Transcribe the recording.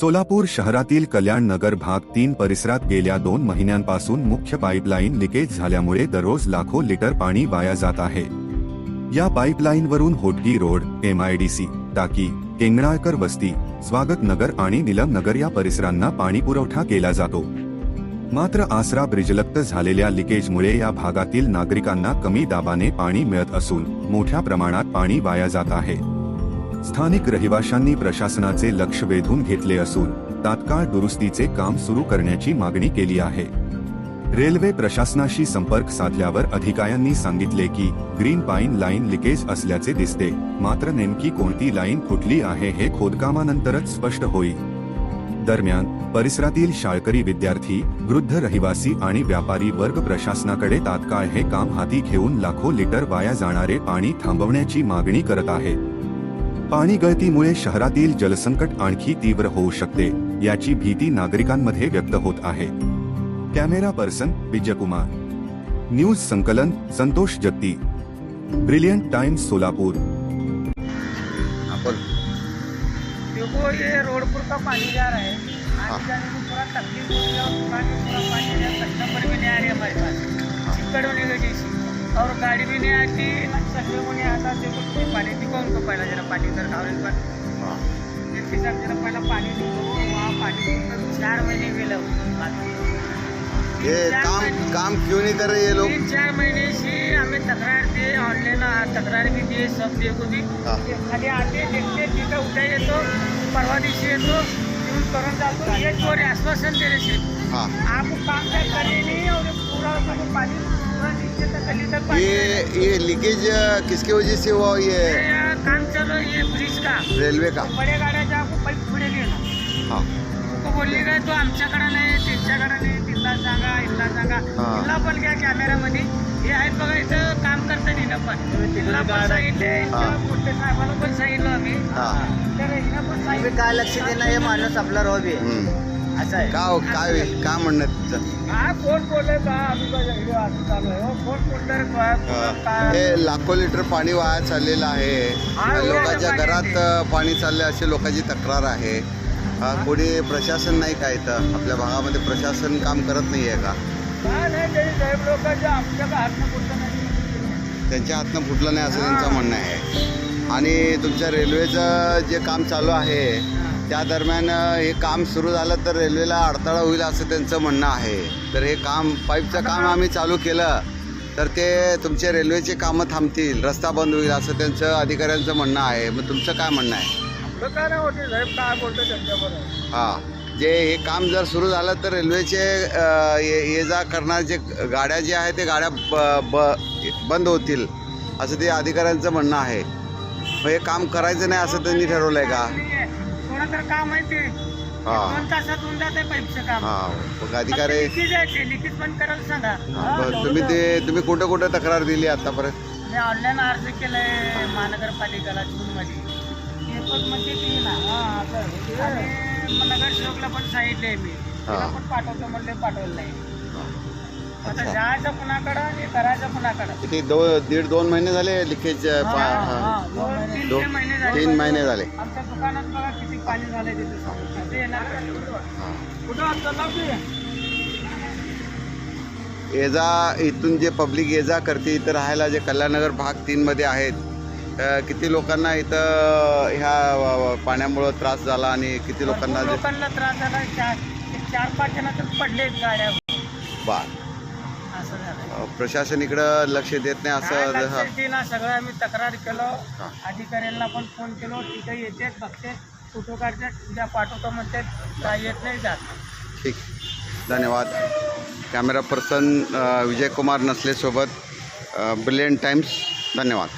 सोलापूर शहरातील कल्याण नगर भाग तीन परिसरात गेल्या दोन महिन्यांपासून मुख्य पाईपलाईन लिकेज झाल्यामुळे दररोज लाखो लिटर पाणी वाया जात आहे. या पाईपलाईनवरून होटगी रोड एमआयडीसी टाकी केंगणाळकर वस्ती स्वागत नगर आणि निलम नगर या परिसरांना पाणी पुरवठा केला जातो. मात्र आसरा ब्रिजलक्त झालेल्या लिकेजमुळे या भागातील नागरिकांना कमी दाबाने पाणी मिळत असून मोठ्या प्रमाणात पाणी वाया जात आहे. स्थानिक रहिवाशांनी प्रशासनाचे लक्ष वेधून घेतले असून तात्काळ दुरुस्तीचे काम सुरू करण्याची मागणी केली आहे. रेल्वे प्रशासनाशी संपर्क साधल्यावर अधिकाऱ्यांनी सांगितले की ग्रीन पाईन लाईन लिकेज असल्याचे दिसते मात्र नेमकी कोणती लाईन फुटली आहे हे खोदकामानंतरच स्पष्ट होईल दरम्यान परिसरातील शाळकरी विद्यार्थी वृद्ध रहिवासी आणि व्यापारी वर्ग प्रशासनाकडे तात्काळ हे काम हाती घेऊन लाखो लिटर वाया जाणारे पाणी थांबवण्याची मागणी करत आहेत. पाणी गळतीमुळे शहरातील जलसंकट आणखी तीव्र होऊ शकते याची भीती नागरिकांमध्ये व्यक्त होत आहे. Camera person Vijaykumar. न्यूज संकलन संतोष जत्ती ब्रिलियंट टाइम्स सोलापूर. आपण देखो ये रोड पर का पानी जा रहा है। आने जाने में थोड़ा तकलीफ हो रही है और पूरा पानी कस्टमर भी नहीं आ रहे हमारे पास चिक्कड़ होने की और गाड़ी भी नहीं आती ना को नहीं आता देखो तुम्हें पानी दिखो उनको पहला जरा पानी इधर खाओ इस बार। इसके साथ जरा पहला पानी दिखो वहाँ पानी दिखो, चार महीने हे तीन चार काम महीने- काम क्यों नहीं कर रहे ये लोग? तीन चार महीने से हमें तकरार दिए ऑनलाइन तक्रार भी दिए सब दिए को भी। हाँ. ते खाली आते देखते तिथं उद्या येतो परवा दिवशी येतो येऊन करून जातो एक वर आश्वासन दिले से हाँ आप काम काय करे नहीं और पूरा मतलब ये ये लीकेज किसकी वजह से हुआ ये ये काम चलो ये ब्रिज का रेलवे का बड़े गाड्याच्या पाईप पुढे गेला हाँ तो बोलली काय तो आमच्याकडे नाही त्यांच्याकडे नाही तिथला सांगा इथला सांगा हा. तिथला पण घ्या कॅमेरामध्ये हे आहेत बघा इथं काम करता तिथं पण तिथला पण सांगितले हा. मोठे साहेबाला पण सांगितलं आम्ही हा. तर हिनं पण सांगितलं काय लक्ष देणं हे माणूस आपला रॉबी आहे हम्म. असं आहे. का हो, काय काय म्हणणं आहे तुमचं हा कोण बोलले का आम्ही काय असं चालू आहे. हो, कोण बोलणार. काय? लाखो लिटर पाणी वाया चाललेलं आहे. हा, लोकांच्या घरात. अ, पाणी चालले अशी लोकांची तक्रार आहे. हा, कोणी प्रशासन नाही का इथं? आपल्या भागामध्ये प्रशासन काम करत नाही आहे का? काय नाही तरी साहेब लोकांच्या आमच्या का हातनं बोलतं नाही. त्यांच्या हातनं फुटलं नाही असं त्यांचं म्हणणं आहे. आणि तुमच्या रेल्वेचं जे काम चालू आहे त्या दरम्यान हे काम सुरू झालं तर रेल्वेला अडथळा होईल असं त्यांचं म्हणणं आहे. तर हे काम पाईपचं काम आम्ही चालू केलं तर ते तुमचे रेल्वेचे कामं थांबतील रस्ता बंद होईल असं त्यांचं अधिकाऱ्यांचं म्हणणं आहे. मग तुमचं काय म्हणणं आहे? आपलं काय नाही होते साहेब? काय बोलतो त्यांच्याबरोबर? हां. जे हे काम जर सुरू झालं तर रेल्वेचे अ, ये ये जा करणारे जे गाड्या जे आहेत ते गाड्या ब ब बंद होतील असं ते अधिकाऱ्यांचं म्हणणं आहे. मग हे काम करायचं नाही असं त्यांनी ठरवलं आहे का? थोडं तर काम आहे ते. हा. दोन तासात होऊन जाते पाईपचं काम. हां मग अधिकारी लिकेज आहे ते लिकेज करायला सांगा. बरं तुम्ही ते तुम्ही कुठं कुठं तक्रार दिली आतापर्यंत? मी ऑनलाईन अर्ज केलाय महानगरपालिकेला पेपरमध्ये. ते ना? हा, असं. आणि नगरसेवकला पण सांगितलंय मी. तिला. पण पाठवतो म्हणले पाठवलं नाही. आता अच्छा जायचं कुणाकडं आणि करायचं कुणाकडं? किती दो दीड दोन महिने झाले लिकेज दोन तीन ते महिने झाले. तीन महिने झाले. आमच्या दुकानात बघा किती पाणी झालंय तिथे. ते येणार का? कुठं चालला की? ये जा इथून जे पब्लिक ये जा करते इथं राहायला जे कल्याणनगर भाग तीनमध्ये आहेत अ, किती लोकांना इथं ह्या व- व- पाण्यामुळं त्रास झाला आणि किती लोकांना भरपूर जे- लोकांना त्रास झाला. चार चार पाच जण तर पडलेत गाड्या. बा असं झालं. प्रशासन इकडं लक्ष देत नाही असं. येईना सगळं आम्ही तक्रार केलो. अधिकाऱ्यांना पण फोन केलो तिथे येते बघते फोटो काढतात उद्या पाठवतो म्हणते काय येत नाही जात. ठीक. धन्यवाद. कॅमेरा पर्सन विजयकुमार नसलेसोबत ब्रिलियंट टाइम्स धन्यवाद.